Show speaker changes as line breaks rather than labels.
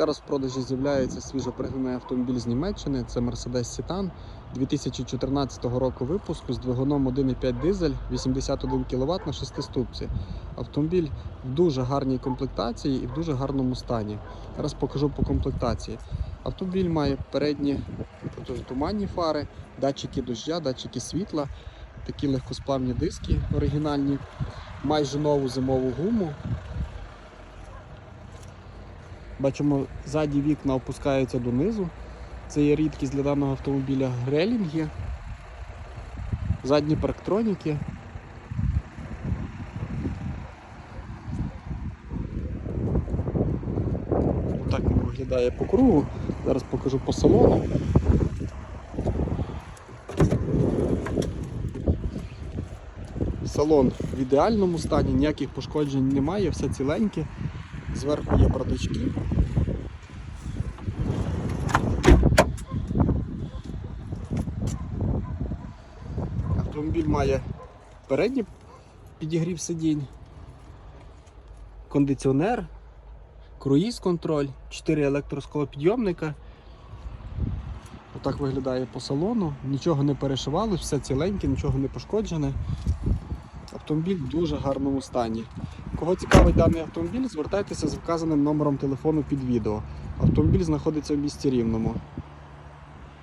Зараз в продажі з'являється свіжо пригнаний автомобіль з Німеччини. Це Mercedes Citan 2014 року випуску з двигуном 1,5 дизель 81 кВт на 6 ступці. Автомобіль в дуже гарній комплектації і в дуже гарному стані. Зараз покажу по комплектації. Автомобіль має передні протитуманні фари, датчики дождя, датчики світла, такі легкосплавні диски оригінальні, майже нову зимову гуму. Бачимо, ззаді вікна опускаються донизу. Це є рідкість для даного автомобіля грелінги, задні парктроніки. Так він виглядає по кругу. Зараз покажу по салону. Салон в ідеальному стані, ніяких пошкоджень немає, все ціленьке. Зверху є бардачки. Автомобіль має передній підігрів сидінь, кондиціонер, круїз-контроль, 4 електросклопідйомника. Отак виглядає по салону, нічого не перешивалось, все ціленьке, нічого не пошкоджене. Автомобіль в дуже гарному стані. Кого цікавить даний автомобіль, звертайтеся з вказаним номером телефону під відео. Автомобіль знаходиться в місті Рівному.